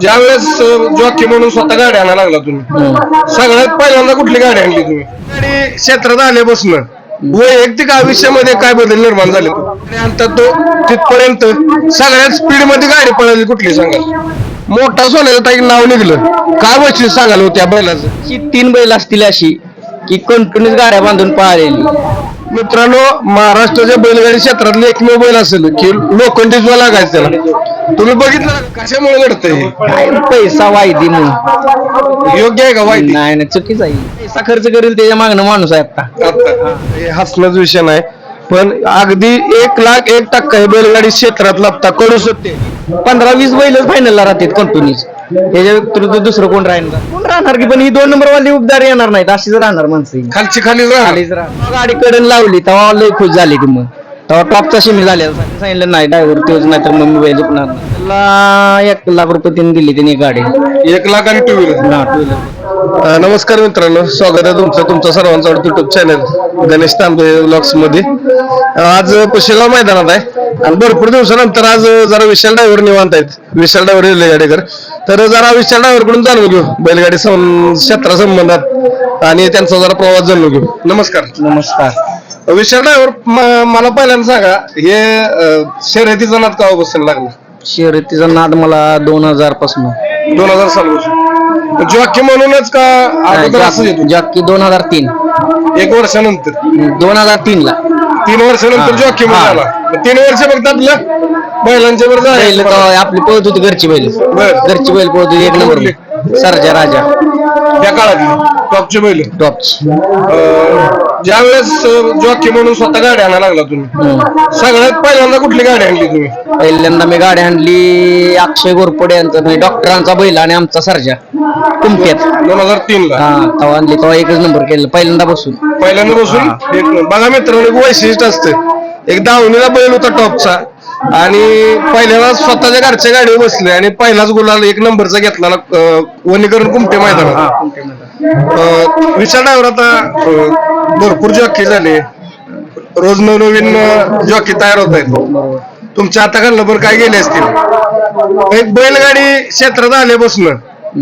ज्यावेळेस जॉकी म्हणून स्वतः गाडी आणायला लागला तुम्ही. सगळ्यात पहिल्यांदा कुठली गाडी आणली तुम्ही? गाडी क्षेत्रात आल्यापासून. वैयक्तिक आयुष्यामध्ये काय बदल निर्माण झाले? नंतर तो तिथपर्यंत सगळ्यात स्पीडमध्ये गाडी पळाली कुठली सांगाल मोठा सोन्याचं ताई नाव निघलं. काय वैशिष्ट्य सांगाल हो त्या बैलाचं? ची तीन बैल असतील अशी. की कंटिन्यूस गाड्या बांधून पळालेली. मित्रांनो महाराष्ट्राच्या बैलगाडी क्षेत्रातले एकमेव बैल असेल की लोखंडी ज्वा लागायचं त्याला. तुम्ही बघितलं कशामुळे घडतंय? काय पैसा वायदी म्हणून. योग्य आहे का वाईट नाही नाही चुकीच आहे. पैसा खर्च करेल त्याच्या मागणं माणूस आहे आता आता हे हसण्याच विषय नाही. पण अगदी एक लाख एक टक्का हे बैलगाडी क्षेत्रात लागता करू शकते. पंधरा वीस बैलच फायनलला राहतात कंटिन्यूस त्याच्या व्यतिरिक्त दुसरं कोण राहणार कोण राहणार की? पण ही दोन नंबर वाली उपदार येणार नाहीत. अशीच राहणार माणसं ही. खालची खाली खालीच राहणार. गाडी कडन लावली तेव्हा लय खुश झाली ती मग. तेव्हा टॉपचा शिमी झाल्या सांगितलं नाही ड्रायव्हर तोच नाही तर मग मी बैल नाही. त्याला एक लाख रुपये त्यांनी दिली त्यांनी गाडी. एक लाख आणि टू व्हीलर हा, two wheeler. अ, नमस्कार मित्रांनो. स्वागत आहे तुमचं तुमचं सर्वांचं युट्यूब चॅनल गणेश तांबे ब्लॉग्समध्ये. अ, आज पुशेगाव मैदानात आहे. आणि भरपूर दिवसानंतर आज जरा विशाल ड्रायव्हर निवांत आहेत. विशाल ड्रायव्हर रेल्वेगाडीकर. तर जरा विशाल ड्रायव्हरकडून जाणून घेऊ. बैलगाडी सं- क्षेत्रा संबंधात. आणि त्यांचा जरा प्रवास जाणून घेऊ. नमस्कार. नमस्कार. विशाल ड्रायव्हर मला पहिल्यांदा सांगा हे शर्यतीचं नाद का बसायला लागलं? शर्यतीचा नाद मला दोन हजारपासून. दोन हजार साल जॉकी म्हणूनच का जॉकी दोन हजार तीन. एक वर्षानंतर. दोन हजार तीन ला तीन वर्षानंतर. जॉकी हा. मग तीन वर्ष फक्त आपलं बैलांच्या वर बैल. तेव्हा आपली पळत होती घरची बैल बर. घरची बैल पळत होती एक नंबर सरजा राजा त्या काळातली टॉपचे बैल. टॉपची. ज्या वेळेस जॉकी म्हणून स्वतः गाडी आणायला लागला तुम्ही. सगळ्यात पहिल्यांदा कुठली गाडी आणली तुम्ही? पहिल्यांदा मी गाडी आणली अक्षय गोरपडे यांचा म्हणजे डॉक्टरांचा बैल आणि आमचा सरजा. कुमट्यात दोन हजार तीन ला हा तेव्हा आणली तेव्हा एकच नंबर केलं पहिल्यांदा बसून. पहिल्यांदा बसून? एक बघा मित्रांनो एक वैशिष्ट्य असतं. एक दावणीला बैल होता टॉपचा. आणि पहिल्याला स्वतःच्या घरच्या गाडीवर बसले आणि पहिलाच गुलाल एक नंबरचा घेतला वनीकरण कुमटे मैदानात. अं, विशाल ड्रायव्हर आता भरपूर जॉकी झाले. रोज नवनवीन जॉकी तयार होत आहेत. तुमच्या हाताखालनं पण काय गेले असतील? एक बैलगाडी क्षेत्रात आल्यापासून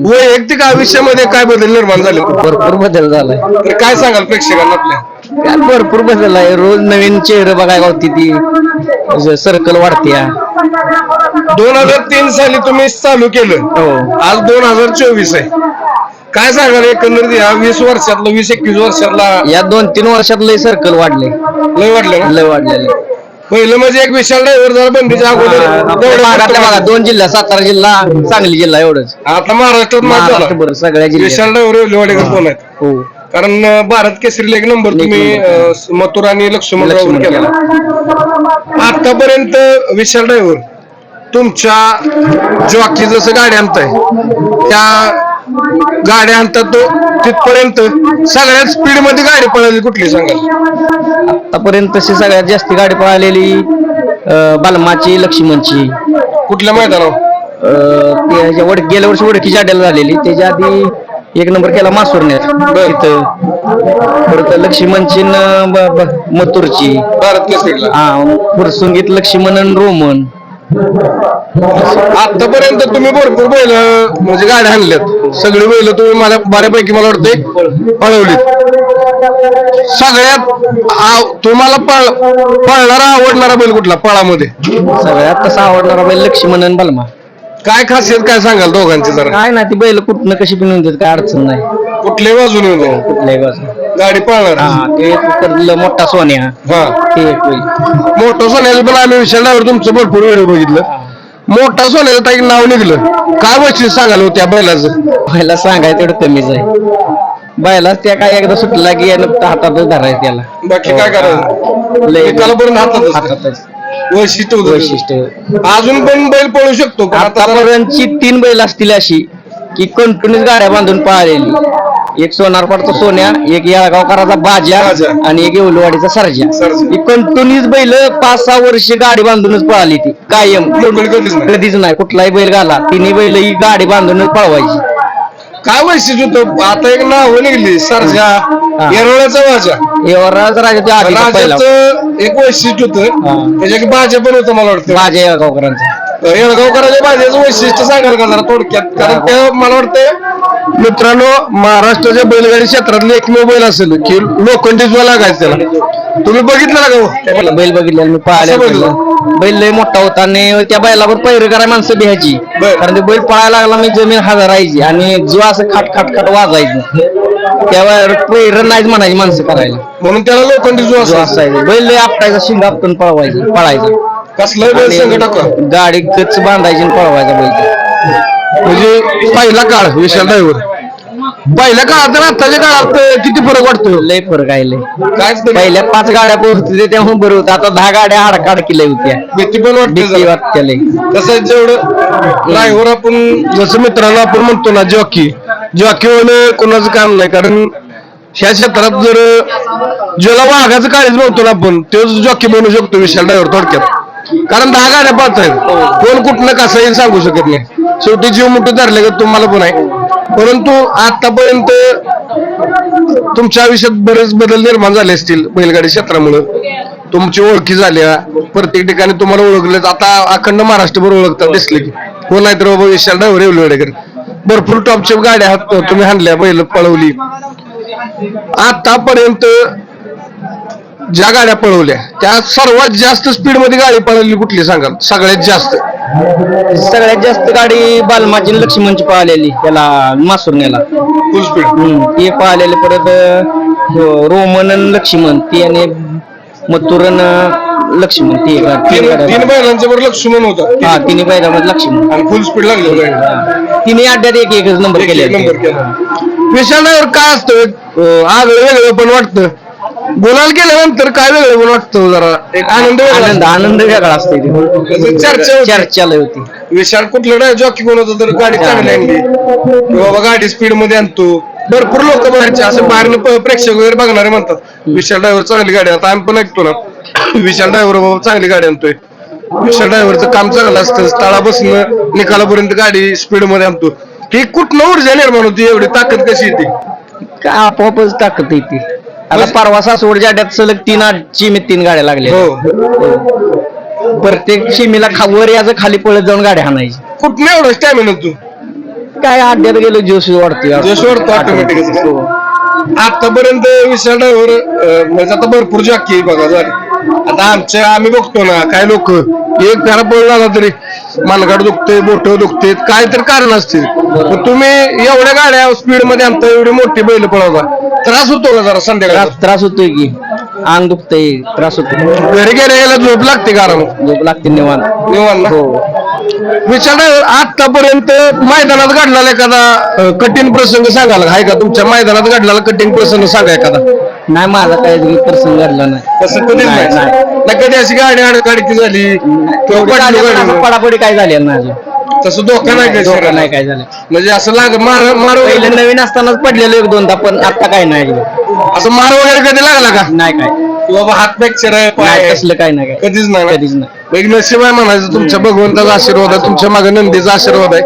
वैयक्तिक आयुष्यामध्ये काय बदल निर्माण झाले? भरपूर बदल झालाय तर काय सांगाल प्रेक्षकांना आपल्या? काय भरपूर बदल आहे. रोज नवीन चेहरे बघायला होती ती. सर्कल वाढते दोन हजार तीन साली तुम्ही चालू केलं. हो. आज दोन हजार चोवीस आहे. काय सांगाल एकंदरीत या वीस वर्षातलं वीस एकवीस वर्षातला? या दोन तीन वर्षात लय सर्कल वाढले. लय वाटलं ना लय वाढलेले. पहिलं म्हणजे एक विशाल ड्रायव्हर झाला बंदीच्या अगोदर आपल्या भागात दोन जिल्हा सातारा जिल्हा सांगली जिल्हा एवढंच. आता महाराष्ट्रात मात झाला. महाराष्ट्रभर सगळ्या जिल्ह्यात. विशाल ड्रायव्हर कोण आहेत? हो. कारण भारत केसरीला एक नंबर तुम्ही. अं, मथुर आणि लक्ष्मण केला. आतापर्यंत विशाल ड्रायव्हर तुमच्या जॉकी जसं गाडी आणताय त्या गाडी आणतात तो तिथपर्यंत सगळ्यात स्पीडमध्ये गाडी पळाली कुठली सांगाल? आतापर्यंत तशी सगळ्यात जास्त गाडी पळालेली अं, बालमाची लक्ष्मणची. कुठल्या मैदानावर? अं, ते ह्याच्या वड गेल्या वर्षी वडकी जाड्याला झालेली. त्याच्या आधी एक नंबर केला मासुरण्यात तिथं परत लक्ष्मणची मथुरची. भारत केसरीला हा फुरसुंगीत लक्ष्मण आणि रोमन. आतापर्यंत तुम्ही भरपूर बैल म्हणजे गाड्या आणल्यात. सगळी बैल तुम्ही मला बऱ्यापैकी मला वाटतंय पळवलीत. सगळ्यात तुम्हाला पळ पळणारा आवडणारा बैल कुठला? पळामध्ये. सगळ्यात तसा आवडणारा बैल लक्ष्मण आणि बलमा. काय खासियत काय सांगाल दोघांची जरा? काय ना ती बैल कुठनं कशी पण येऊन देत काय अडचण नाही. कुठल्याही बाजूने दे. कुठल्याही बाजू गाडी पळणार. हा ते मोठा सोन्या. हा. ते एक बैल मोठं सोन्याचं पण आम्ही ड्रायव्हर तुमचं भरपूर व्हिडिओ बघितलं. मोठा सोन्याचं ताई नाव निघलं. काय वैशिष्ट्य सांगाल हो त्या बैलाचं? बैला सांगायचं तेवढं कमीच आहे. बैला त्या काय एकदा सुटला की यानं हातातच धरायचं त्याला. बाकी काय करायचं? लय एकाला पर्यंत हातात हातातच. वैशिष्ट्य होतं वैशिष्ट्य. अजून पण बैल पळू शकतो पण आता जरा- आतापर्यंतची तीन बैल असतील अशी की कंटिन्यूस गाड्या बांधून पळालेली. एक सोनारपाडचा सोन्या एक येळगावकराचा बाजा बाजा. आणि एक येवलवाडीचा सरजा. सरजा. ही कंटिन्यूस बैल पाच सहा वर्ष गाडी बांधूनच पळाली ती. कायम. कधीच नाही. कधीच नाही. कुठलाही बैल घाला. तिन्ही बैल ही गाडी बांधूनच पळवायची. काय वैशिष्ट्य होतं? आता एक नाव निघली सरजा. वाजा एवढाच राजाच्या आधी पहिला. राजाचं एक वैशिष्ट्य होतं. त्याच्या बाजा पण होतं मला वाटतं. बाजा येळगावकरांचा येळगावकरांच्या बाजाराचं वैशिष्ट्य सांगाल का जरा थोडक्यात. कारण ते मला वाटतं मित्रांनो महाराष्ट्राच्या बैलगाडी क्षेत्रातले एकमेव बैल असेल की लोखंडी ज्वा लागायचं त्याला. तुम्ही बघितलं ना का हो? बैल बघितलेला मी पाहिला कसं बैल? बैल लय मोठा होता आणि त्या बैलावर पैर करायला माणसं बिहायची. बर. कारण ते बैल पळायला लागला मी जमीन हजारायची आणि जो असं खाट खाट खाट वाजायचं. त्यावर पैर नाहीच म्हणायची माणसं करायला. म्हणून त्याला लोखंडी जो असायचा. असायचं. बैल लय आपटायचा शिंग आपटून पळवायचं पळायचा. कसला संकट गाडी गच बांधायची आणि पळवायचा बैल. म्हणजे पहिला काळ विशाल ड्रायव्हर. पहिल्या काळात तर आताच्या काळात किती फरक वाटतो लय फरक आहे लय. कायच नाही. पहिल्या पाच गाड्या पोहोचते त्यामुळे बरं होतं. आता दहा गाड्या हाडकाड केल्या होत्या. भीती पण वाटते लय. आहे, जेवढं ड्रायव्हर आपण जसं मित्रांनो आपण म्हणतो ना जॉकी. जॉकी होणं कोणाचं काम नाही कारण ह्या क्षेत्रात जर ज्याला वाघाचं काळीच म्हणतो ना आपण तोच जॉकी बनू शकतो विशाल ड्रायव्हर थोडक्यात. कारण दहा गाड्या पाहत आहेत कोण कुठलं कसं येईल सांगू शकत नाही. शेवटी जीव मुठे धरले का तुम्हाला पण आहे. परंतु आतापर्यंत तुमच्या आयुष्यात बरेच बदल निर्माण झाले असतील बैलगाडी क्षेत्रामुळे. तुमची ओळखी झाल्या. प्रत्येक ठिकाणी तुम्हाला ओळखले आता अखंड महाराष्ट्रभर ओळखतात दिसले की. कोण आहे तर बाबा विशाल ड्रायव्हर येवलेकर भरपूर टॉपच्या गाड्या हात तुम्ही हाणल्या बैल पळवली. आतापर्यंत ज्या गाड्या पळवल्या त्या सर्वात जास्त स्पीडमध्ये गाडी पळवली कुठली सांगाल? सगळ्यात जास्त. सगळ्यात जास्त गाडी बालमाची आणि लक्ष्मणची पळालेली त्याला मासुरण्याला फुल स्पीड ते पळालेले परत अं, रोमन आणि लक्ष्मण ती आणि मथुरन लक्ष्मण ती एक तीन तीन गाड्या. तीन बरोबर लक्ष्मण होता. हा तिन्ही बैलामध्ये लक्ष्मण. आणि फुल स्पीड लागली तिन्ही अड्ड्यात एक एकच नंबर एक- केले एक नंबर केला. विशाल ड्रायव्हर काय असतं अं, आगळं वेगळं पण वाटतं. गुलाल केल्यानंतर काय वेगळं वाटतं जरा? एक आनंद वेगळा आनंद. आनंद वेगळा असतो चर्चा होती. चर्चा लय होती. विशाल कुठलं जॉकी कोण होतं तर गाडी चांगली आणली. की बाबा गाडी स्पीडमध्ये आणतो. भरपूर लोक बाहेरचे असं बाहेरनं प- प्रेक्षक वगैरे बघणारे म्हणतात विशाल ड्रायव्हर चांगली गाडी आता आम्ही पण ऐकतो ना. विशाल ड्रायव्हर बाबा चांगली गाडी आणतोय. विशाल ड्रायव्हरचं काम चांगलं असतं. तळापासून निकालापर्यंत गाडी स्पीडमध्ये आणतो. ही कुठनं ऊर्जा निर्माण होती एवढी? ताकद कशी येते? काय आपोआपच ताकद येते. आता परवा सासवडच्या अड्ड्यात सलग तीन आठ चिमीत तीन गाड्या लागल्या. हो. प्रत्येक चिमीला खा वर याचं खाली पळत जाऊन गाड्या हाणायची कुठनं एवढं स्टॅमिना तू? काय अड्ड्यात गेलो जोश वाढते जोश वाढतो. हो. आतापर्यंत विशाल ड्रायव्हर म्हणजे आता भरपूर जॉकी बघा झाले. आता आमच्या आम्ही बघतो ना काय लोक? एक घरा आला तरी मानगाड दुखते बोट दुखते काय तर कारण असते पण तुम्ही एवढ्या गाड्या स्पीडमध्ये आणता एवढी मोठी बैल पळवता त्रास होतो का जरा संध्याकाळी? त्रास त्रास होतोय की. अंग दुखतंय त्रास होतो घरी गेल्या गेल्या झोप लागते का आराम झोप लागते निवांत. निवांत ना? हो. विचार आतापर्यंत मैदानात घडलेला एखादा कठीण प्रसंग सांगाल आहे का? तुमच्या मैदानात घडलेला कठीण प्रसंग सांगा एखादा. नाही माझा काय प्रसंग घडला नाही. तसं कधीच नाही, कधी अशी गाडी अडकाडकी झाली? किंवा पडलो गाडी पडापडी काय झाली नाही अजून? तसं धोका नाही काय धोका? नाही काय झालं? म्हणजे असं लाग मार मार पहिले नवीन असतानाच पडलेलो एक दोनदा पण आता काय नाही असं मार वगैरे कधी लागला का? नाही काय. की बाबा हात फ्रॅक्चर आहे पाय नाही आहे? तसलं काय नाही काय. कधीच नाही ना? कधीच नाही. एक म्हणायचं तुमच्या भगवंताचा आशीर्वाद आहे तुमच्या मागे नंदीचा आशीर्वाद आहे.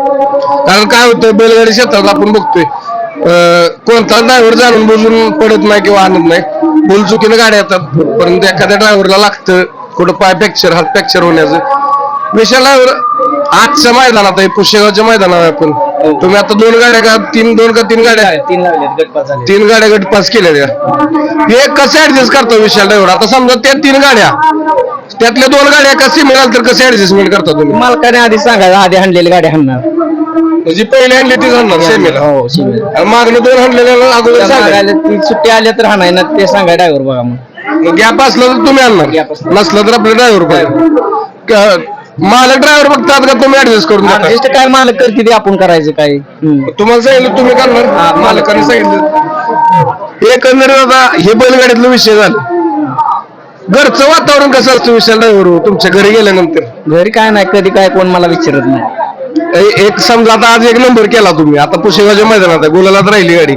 कारण काय होतं बैलगाडी क्षेत्रात आपण बघतोय कोणता ड्रायव्हर जाणून बुजून पडत नाही किंवा आणत नाही. भूल चुकीने गाड्या येतात परंतु एखाद्या ड्रायव्हरला लागतं कुठं पाय फ्रॅक्चर हात फ्रॅक्चर होण्याचं. विशाल ड्रायव्हर आजच्या मैदानात आहे पुशेगावच्या मैदानात आहे आपण. तुम्ही आता दोन गाड्या का तीन दोन का तीन गाड्या? तीन लागले तीन गाड्या गट पास केल्या त्या हे कसं ऍडजस्ट करतो विशाल ड्रायव्हर? आता समजा त्या तीन गाड्या त्यातल्या दोन गाड्या कशी मिळाल तर कसं ऍडजस्टमेंट करता तुम्ही? मालकाने आधी सांगायचं आधी हाणलेली गाडी हाणणार. म्हणजे पहिले आणली ती आणणार सेमीला हो आणि मागणं दोन आणलेल्या अगोदर त्या सांगायला मागायला ती सुट्टी आल्या तर हाणाय ना ते सांगाय ड्रायव्हर बघा मग. गॅप असला तर तुम्ही आणणार Gap असला. नसलं तर आपले ड्रायव्हर पाहिजे मालक ड्रायव्हर बघतात का? तुम्ही ऍडजस्ट करून देता? ऍडजस्ट काय मालक करते ते आपण करायचं काय? हम्म. तुम्हाला सांगितलं तुम्ही करणार. हा, मालकाने सांगितलं. एकंदरीत आता हे बैलगाडीतला विषय झाला. घरचं वातावरण कसं असतं विशाल ड्रायव्हर तुमच्या घरी गेल्यानंतर? घरी काय नाही कधी काय कोण मला विचारत नाही. ए- एक समजा आता आज एक नंबर केला तुम्ही. आता पुशेगावच्या मैदानात आहे गुलालात राहिली गाडी.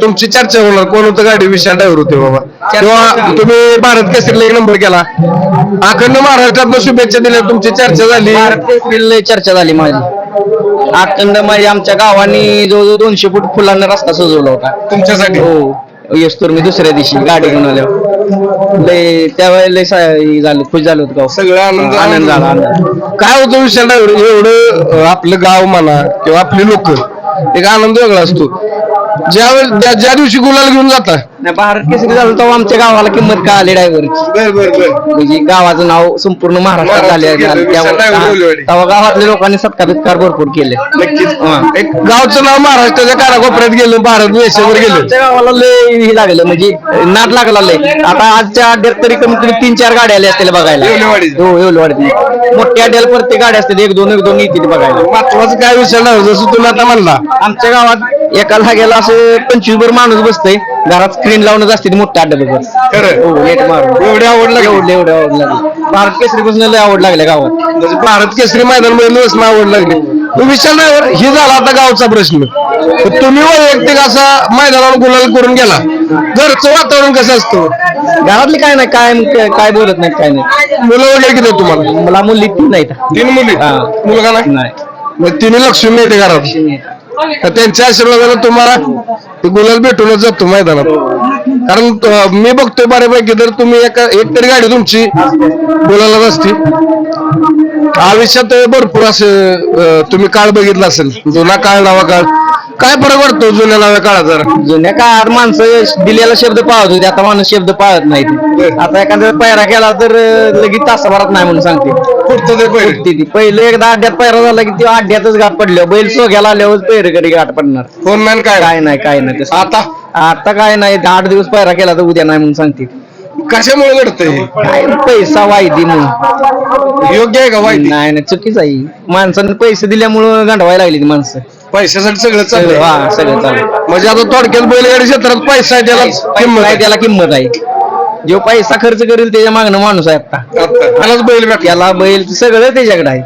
तुमची चर्चा होणार. कोण होतं गाडी? विशाल ड्रायव्हर होते बाबा. किंवा तुम्ही भारत केसरीला एक नंबर केला. अखंड महाराष्ट्रात शुभेच्छा दिल्या तुमची चर्चा झाली. केसरीला चर्चा झाली माझी. अखंड माझी आमच्या गावानी जवळजवळ दोनशे फूट फुलांना रस्ता सजवला होता. तुमच्यासाठी? हो. येस तर मी दुसऱ्या दिवशी गाडी घेऊन आल्यावर लय त्यावेळेला लय झालं खुश झालं होतं गाव. सगळं आनंद आनंद झाला आनंद काय होतं ड्रायव्हर एवढं आपलं गाव म्हणा किंवा आपली लोक एक आनंद वेगळा असतो. ज्या ज्या दिवशी गुलाल घेऊन जाता. नाही भारत केसरी झालं तेव्हा आमच्या गावाला किंमत का आली ड्रायव्हरची बर बर बर. म्हणजे गावाचं नाव संपूर्ण महाराष्ट्रात झाले गेलं, driver बोलवले. तेव्हा गावातल्या लोकांनी सत्कार बित्कार भरपूर केले. नक्कीच. हा. एक गावचं नाव महाराष्ट्राच्या कानाकोपऱ्यात गेलं भारत देशावर गेलं. आमच्या गावाला लय हे लागलं म्हणजे नाट लागला लय. आता आजच्या अड्ड्यात तरी कमीत कमी तीन चार गाड्या आल्या असतील बघायला. येवलेवाडीत. हो येवलेवाडीत. मोठ्या अड्ड्याला प्रत्येक गाड्या असतात एक दोन एक दोन येतील बघायला. महत्वाचं काय विषय नाही जसं तुम्ही आता म्हणला. आमच्या गावात एका जागेला असं पंचवीस भर माणूस बसतंय. घरात स्क्रीन लावूनच असते ती मोठ्या खरं. हो नेट मारून एवढी आवड लागली. एवढं एवढं आवड लागली. भारत केसरी पासून लय आवड लागल्या गावात. म्हणजे भारत केसरी मैदानमध्ये आवड लागली. तो विशाल ड्रायव्हर हे झाला आता गावचा प्रश्न. तुम्ही वैयक्तिक असा मैदानावर गुलाल करून गेला. घरचं वातावरण कसं असतं? घरातली काय नाही काय काय बोलत नाही काय नाही. मुलं वगैरे किती आहेत तुम्हाला? मला मुली तीन नाहीत तीन मुली. मुलगा नाही? नाही. मग तिन्ही लक्ष्मी मिळते घरात. तर त्यांच्या आशीर्वादाला तुम्हाला गुलाल भेटूनच जातो मैदानात. कारण अं, मी बघतोय बऱ्यापैकी. तर तुम्ही एका एक तरी गाडी तुमची गुलालाच असती आयुष्यात भरपूर असं अं, तुम्ही काळ बघितला असेल. जुना काळ नवा काळ. काय फरक वाटतो जुन्या नव्या काळात जरा? जुन्या काळात माणसं दिलेला शब्द पाळत होते. आता माणूस शब्द पाळत नाहीत. आता एखाद्या पायरा केला तर अं, लगेच तासाभरात नाही म्हणून सांगते. फुटतं ते पहिले ती ती. पहिले एकदा अड्ड्यात पायरा झाला की ती अड्ड्यातच गाठ पडल्या बैल सोग्याला आल्यावर पैर कधी गाठ पडणार? फोन मॅन काय? काय नाही काय नाही. तसं. आता? आता काय नाही आठ दिवस पायरा केला तर उद्या नाही म्हणून सांगते कशामुळे घडतंय? काय पैसा वायदी म्हणून. योग्य आहे का वाईट नाही नाही चुकीच आहे. माणसाने पैसे दिल्यामुळं गांडवायला लागली ती माणसं. पैशासाठी सगळं सगळं चाललंय हा सगळं चालू म्हणजे आता थोडक्यात बैलगाडी क्षेत्रात पैसा आहे त्याला किंमत आहे. त्याला किंमत आहे. जो पैसा खर्च करेल त्याच्या मागणं माणूस आहे आता. आता. त्यालाच बैल भेटला. त्याला बैल सगळं त्याच्याकडे आहे.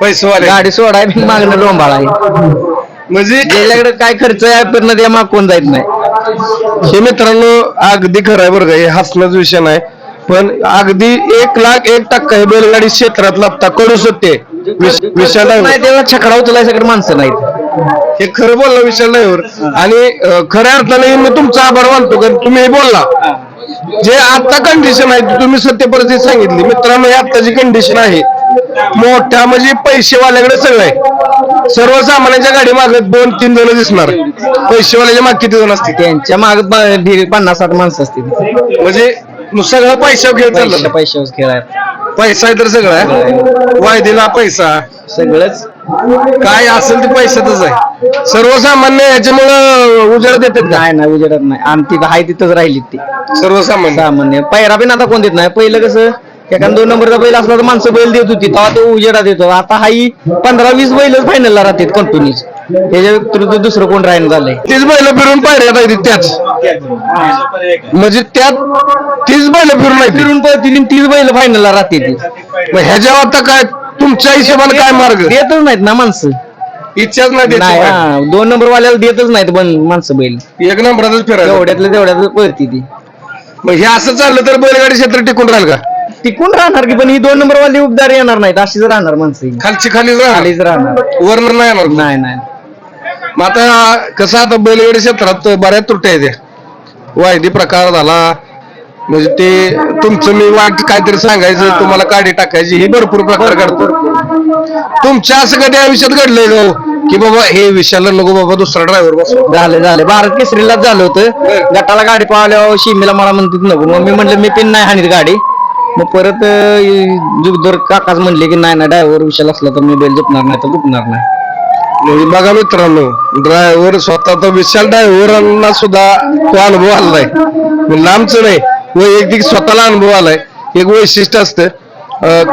पैसेवाले. गाडी सोडाय बी मागणं लोंबाळ आहे. म्हणजे त्याच्याकडे काय खर्च आहे पण त्या माग कोण जायत नाही. हे मित्रांनो अगदी खरं आहे बरं का हे हसण्याचा विषय नाही. पण अगदी एक लाख एक टक्का हे बैलगाडी क्षेत्रात लागता कडू सत्य आहे. विश- विशाल नाही छकडा सगळं माणसं नाहीत. हे खरं बोलला विशाल ड्रायव्हर आणि अं, खऱ्या अर्थाने मी तुमचा आभार मानतो कारण तुम्ही हे बोलला. जे आता कंडिशन आहे ती तुम्ही सत्य परिस्थिती सांगितली. मित्रांनो ही आत्ताची कंडिशन आहे. मोठ्या म्हणजे पैसेवाल्याकडे सगळं आहे. सर्वसामान्यांच्या गाडी मागे दोन तीन जण दिसणार. पैसेवाल्याच्या मागे किती जण असतील? त्यांच्या माग पन्नास साठ माणसं असतील. म्हणजे सगळं पैशावर खेळ चाललं पैशावर खेळात पैसा आहे तर सगळं आहे. वायदेला पैसा. सगळंच. काय असेल ते पैशातच आहे. सर्वसामान्य याच्यामुळं उजेड देतात नाही नाही उजेडत नाही. आणि तिथं आहे तिथंच राहिली ती. सर्वसामान्य. सामान्य. पैरा बिन आता कोण देत नाही. पहिलं कसं एखादा दोन नंबरचा बैल असला तर माणसं बैल देत होती तेव्हा तो उजेडात येतो. आता हाही पंधरा वीस बैलच फायनलला राहतात कंटिन्यूज त्याच्या व्यतिरिक्त दुसरं कोण राहीन झालंय? तीच बैल फिरून पायऱ्यात आहे त्याच. म्हणजे त्यात तीच बैल फिरून फिरून पळतील तीस बैल फायनलला राहते ती मग ह्याच्यावर आता काय तुमच्या हिशोबाने काय मार्ग? देतच नाहीत ना माणसं. इच्छाच नाही हा दोन नंबर वाल्याला देतच नाहीत पण माणसं बैल. एक नंबरातच फिरायला. तेवढ्यातलं तेवढ्यात पळती ती. मग हे असं चाललं तर बैलगाडी क्षेत्र टिकून राहील का? टिकून राहणार की पण ही दोन नंबर वाली उपदार येणार नाहीत अशीच राहणार माणसं ही. खालची खाली खालीच राहणार. वरनं नाही येणार? नाही नाही. मग आता कसं आता बैलगाडी क्षेत्रात बऱ्याच त्रुट्या आहेत. वायदी प्रकार झाला. म्हणजे ते तुमचं मी वाट काहीतरी सांगायचं तुम्हाला काढी टाकायची हे भरपूर प्रकार घडतो तुमच्या असं कधी आयुष्यात घडलंय का हो? की बाबा हे विषयाला नको बाबा दुसरा ड्रायव्हर बस झालं झालं. भारत केसरीलाच झालं होतं. गटाला गाडी पाहिल्यावर शिमीला मला म्हणतात नको. मग मी म्हणलं मी पिन नाही हाणीत गाडी. मग परत जुगदर काकाच म्हणले की नाही ना ड्रायव्हर विशाल असला तर मी बैल झुकणार नाही तर झुकणार नाही. म्हणजे बघा मित्रांनो ड्रायव्हर स्वतः तर विशाल ड्रायव्हरांना सुद्धा तो अनुभव आलाय. म्हणजे लांबच नाही वैयक्तिक स्वतःला अनुभव आलाय. एक वैशिष्ट्य असतं.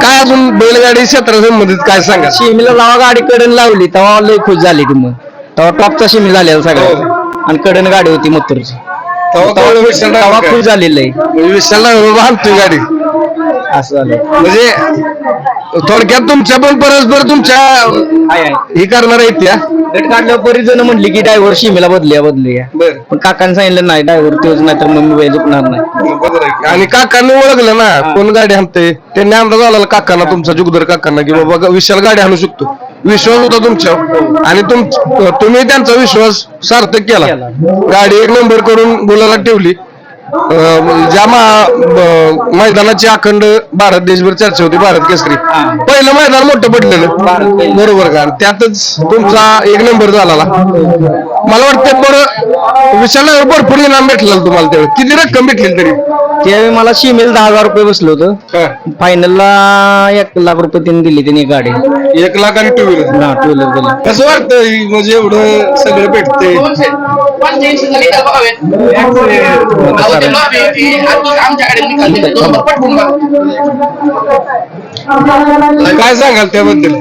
काय अजून बैलगाडी क्षेत्रासंबंधित काय सांगा शिमीला लावा गाडी कडन लावली तेव्हा लय खुश झाली ती मग. तेव्हा टॉपचा शिमी झालेला सगळ्या आणि कडन गाडी होती मथुरची. तेव्हा खुश. झालेलं आहे. म्हणजे विशाल ड्रायव्हर गाडी. असं झालं. म्हणजे थोडक्यात तुमच्या पण परस्पर तुमच्या हे करणार आहेत त्या. गट काढल्यावर बरीच जण म्हणली की ड्रायव्हर शिमीला बदलूया बदलूया. बर. पण काकांनी सांगितलं नाही ड्रायव्हर तोच नाही तर मग मी बैल झुकणार नाही. आणि काकांनी ओळखलं ना कोण गाडी आणते? त्यांनी अंदाज आला काकांना तुमचा जुगदर काकांना की बाबा ग- विशाल गाडी आणू शकतो. विश्वास होता तुमच्यावर आणि तुम तुम्ही त्यांचा विश्वास सार्थक केला. केला. गाडी एक नंबर करून गुलाला ठेवली. ज्या मा- मैदानाची अखंड भारत देशभर चर्चा होती भारत केसरी. पहिलं मैदान मोठं पडलेलं. बरोबर का? त्यातच तुमचा एक नंबर झाला मला वाटतं बरं विशाल भरपूर इनाम भेटलेलं तुम्हाला त्यावेळी. किती रक्कम भेटली तरी? त्यावेळी मला शिमेल दहा हजार रुपये बसलो होतं. हा. फायनलला एक लाख रुपये त्यांनी दिली त्यांनी गाडी. एक लाख आणि टू व्हीलर हा टू व्हीलर दिली. कसं वाटतं ही म्हणजे एवढं सगळं भेटते काय सांगाल त्याबद्दल?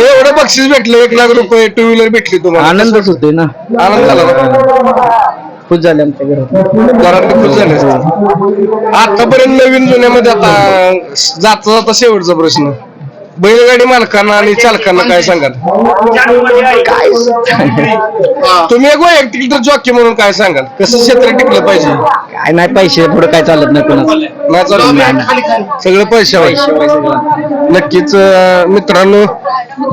एवढं बक्षीस भेटलं एक लाख रुपये टू व्हीलर भेटली तुम्हाला. आनंदच होतोय ना. आनंद झाला? खुश झाले आमच्या घरात. घरात खुश झाले. आतापर्यंत नवीन जुन्यामध्ये आता जाता जाता शेवटचा प्रश्न. बैलगाडी मालकांना आणि चालकांना काय सांगाल? काय? तुम्ही एक वैयक्तिक तर जॉकी म्हणून काय सांगाल? कसं क्षेत्र टिकलं पाहिजे? काय नाही पैसे पुढे काय चालत नाही कोणाचं. नाही चालू सगळं सगळं. नक्कीच अं, मित्रांनो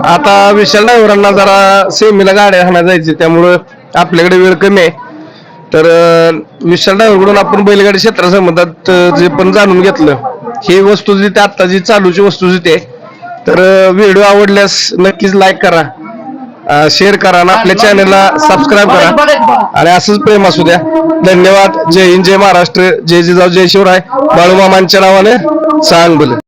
आता विशाल ड्रायव्हरांना जरा सेमीला गाड्या हाणा जायचे त्यामुळं आपल्याकडे वेळ कमी आहे. तर अं, विशाल ड्रायव्हरकडून आपण बैलगाडी क्षेत्रासंबंधात अं, जे पण जाणून घेतलं ही वस्तू जी आता जी चालूची वस्तू जी आहे तर व्हिडिओ आवडल्यास नक्कीच लाईक करा. शेअर करा आणि आपल्या चॅनलला सबस्क्राईब करा. आणि असंच प्रेम असू द्या. धन्यवाद. जय हिंद जय महाराष्ट्र. जय जिजाऊ जय शिवराय. बाळूमामांच्या नावाने सांग बोल